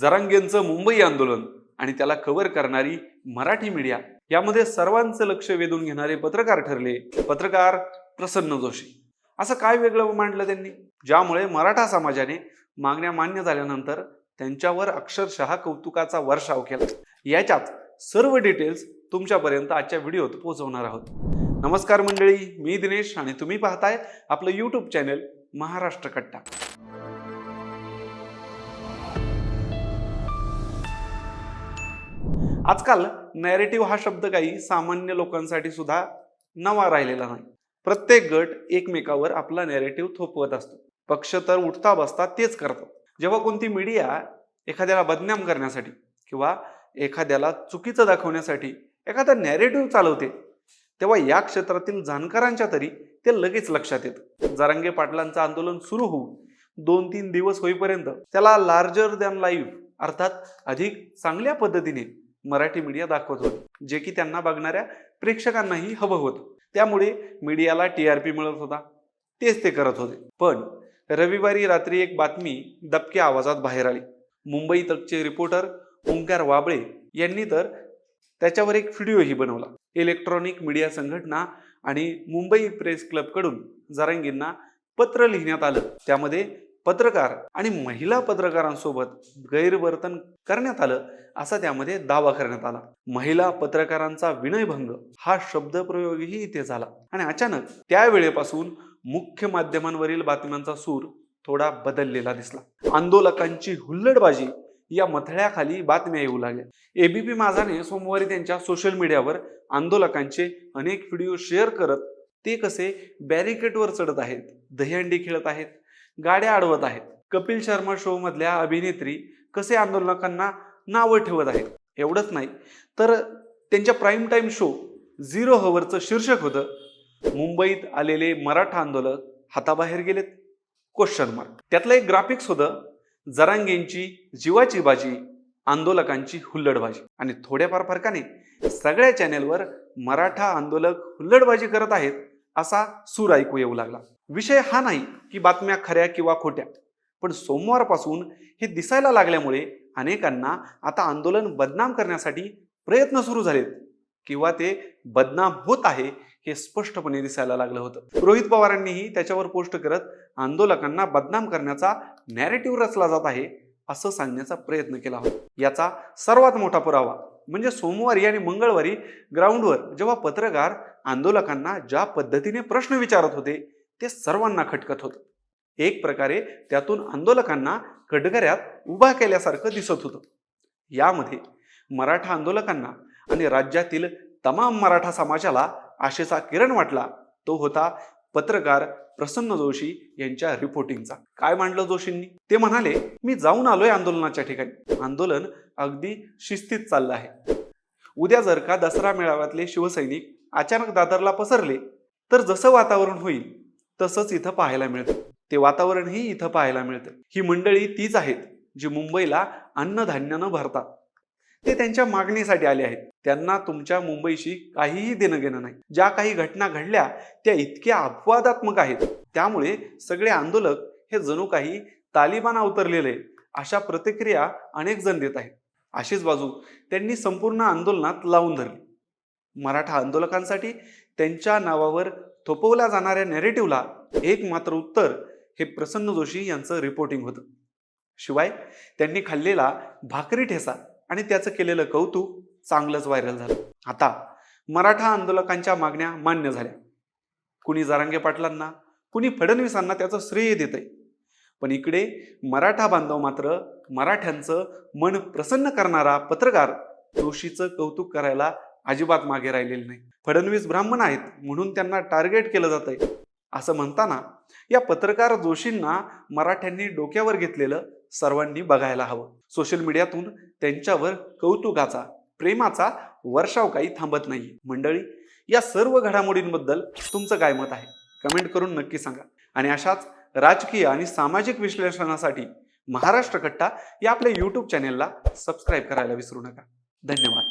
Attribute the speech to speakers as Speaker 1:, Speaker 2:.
Speaker 1: जरांगेंचं मुंबई आंदोलन आणि त्याला कव्हर करणारी मराठी मीडिया यामध्ये सर्वांचं लक्ष वेधून घेणारे पत्रकार ठरले. पत्रकार प्रसन्न जोशी. असं काय वेगळं मांडलं त्यांनी? ज्यामुळे मराठा समाजाने मागण्या मान्य झाल्यानंतर त्यांच्यावर अक्षरशः कौतुकाचा वर्षाव केला. याच्यात सर्व डिटेल्स तुमच्यापर्यंत आजच्या व्हिडिओत पोहोचवणार आहोत. नमस्कार मंडळी मी दिनेश आणि तुम्ही पाहताय आपलं यूट्यूब चॅनल महाराष्ट्र कट्टा. आजकाल नॅरेटिव्ह हा शब्द काही सामान्य लोकांसाठी सुद्धा नवा राहिलेला नाही. प्रत्येक गट एकमेकावर आपला नॅरेटिव्ह थोपवत असतो. पक्ष तर उठता बसता तेच करतात. जेव्हा कोणती मीडिया एखाद्याला बदनाम करण्यासाठी किंवा एखाद्याला चुकीचं दाखवण्यासाठी एखादा नॅरेटिव्ह चालवते तेव्हा या क्षेत्रातील जाणकारांच्या तरी ते लगेच लक्षात येतं. जरांगे पाटलांचं आंदोलन सुरू होऊन दोन तीन दिवस होईपर्यंत त्याला लार्जर दॅन लाईव्ह अर्थात अधिक चांगल्या पद्धतीने मराठी मीडिया दाखवत होती जे की त्यांना बघणाऱ्या प्रेक्षकांनाही हवं होतं. त्यामुळे मीडियाला टी आर पी मिळत होता. तेच ते करत होते. पण रविवारी रात्री एक बातमी दबक्या आवाजात बाहेर आली. मुंबई तकचे रिपोर्टर ओंकार वाबळे यांनी तर त्याच्यावर एक व्हिडिओही बनवला. इलेक्ट्रॉनिक मीडिया संघटना आणि मुंबई प्रेस क्लबकडून जरांगींना पत्र लिहिण्यात आलं. त्यामध्ये पत्रकार आणि महिला पत्रकारांसोबत गैरवर्तन करण्यात आलं असा त्यामध्ये दावा करण्यात आला. महिला पत्रकारांचा विनयभंग हा शब्दप्रयोगही इथे झाला. आणि अचानक त्या वेळेपासून मुख्य माध्यमांवरील बातम्यांचा सूर थोडा बदललेला दिसला. आंदोलकांची हुल्लडबाजी या मथळ्याखाली बातम्या येऊ लागल्या. एबीपी माझाने सोमवारी त्यांच्या सोशल मीडियावर आंदोलकांचे अनेक व्हिडिओ शेअर करत ते कसे बॅरिकेडवर चढत आहेत दहीहंडी खेळत आहेत गाड्या अडवत आहेत. कपिल शर्मा शो मधल्या अभिनेत्री कसे आंदोलकांना नावं ठेवत आहेत एवढंच नाही. तर त्यांच्या प्राईम टाईम शो झिरो हवरचं शीर्षक होतं मुंबईत आलेले मराठा आंदोलक हाताबाहेर गेलेत. क्वेश्चन मार्क त्यातलं एक ग्राफिक्स होतं जरांगेंची जीवाची बाजी आंदोलकांची हुल्लडबाजी. आणि थोड्याफार फरकाने सगळ्या चॅनेलवर मराठा आंदोलक हुल्लडबाजी करत आहेत. असा सूर ऐकू येऊ लागला. विषय हा नाही की बातम्या खऱ्या किंवा खोट्या पण सोमवारपासून हे दिसायला लागल्यामुळे अनेकांना आता आंदोलन बदनाम करण्यासाठी प्रयत्न सुरू झालेत. किंवा ते बदनाम होत आहे हे स्पष्टपणे दिसायला लागलं होतं. रोहित पवारांनीही त्याच्यावर पोस्ट करत आंदोलकांना बदनाम करण्याचा नॅरेटिव्ह रचला जात आहे असं सांगण्याचा प्रयत्न केला होता. याचा सर्वात मोठा पुरावा म्हणजे सोमवारी आणि मंगळवारी ग्राउंडवर जेव्हा पत्रकार आंदोलकांना ज्या पद्धतीने प्रश्न विचारत होते ते सर्वांना खटकत होतं. एक प्रकारे त्यातून आंदोलकांना कटगऱ्यात उभा केल्यासारखं दिसत होतं. यामध्ये मराठा आंदोलकांना आणि राज्यातील तमाम मराठा समाजाला आशेचा किरण वाटला. तो होता पत्रकार प्रसन्न जोशी यांच्या रिपोर्टिंगचा काय मांडलं जोशींनी? ते म्हणाले मी जाऊन आलोय आंदोलनाच्या ठिकाणी. आंदोलन अगदी शिस्तीत चाललं आहे. उद्या जर का दसरा मेळाव्यातले शिवसैनिक अचानक दादरला पसरले तर जसं वातावरण होईल तसंच इथं पाहायला मिळतं. ते वातावरणही इथं पाहायला मिळतं. ही मंडळी तीच आहेत जी मुंबईला अन्नधान्य न भरतात. ते त्यांच्या मागणीसाठी आले आहेत. त्यांना तुमच्या मुंबईशी काहीही देणं घेणं नाही. ज्या काही घटना घडल्या त्या इतक्या अपवादात्मक आहेत. त्यामुळे सगळे आंदोलक हे जणू काही तालिबान अवतरलेले अशा प्रतिक्रिया अनेक जण देत आहेत. अशीच बाजू त्यांनी संपूर्ण आंदोलनात लावून धरली. मराठा आंदोलकांसाठी त्यांच्या नावावर थोपवल्या जाणाऱ्या नॅरेटिव्हला एक मात्र उत्तर हे प्रसन्न जोशी यांचं रिपोर्टिंग होतं. शिवाय त्यांनी खाल्लेला भाकरी ठेसा आणि त्याचं केलेलं कौतुक चांगलंच व्हायरल झालं. आता मराठा आंदोलकांच्या मागण्या मान्य झाल्या. कुणी जारांगे पाटलांना कुणी फडणवीसांना त्याचं श्रेय देत आहे पण इकडे मराठा बांधव मात्र मराठ्यांचं मन प्रसन्न करणारा पत्रकार जोशीचं कौतुक करायला अजिबात मागे राहिलेले नाही. फडणवीस ब्राह्मण आहेत म्हणून त्यांना टार्गेट केलं जात आहे असं म्हणताना या पत्रकार जोशींना मराठ्यांनी डोक्यावर घेतलेलं सर्वांनी बघायला हवं. सोशल मीडियातून त्यांच्यावर कौतुकाचा प्रेमाचा वर्षाव काही थांबत नाही मंडळी या सर्व घडामोडींबद्दल तुमचं काय मत आहे? कमेंट करून नक्की सांगा. आणि अशाच राजकीय आणि सामाजिक विश्लेषणासाठी महाराष्ट्र कट्टा या आपल्या यूट्यूब चॅनेलला सबस्क्राईब करायला विसरू नका. धन्यवाद.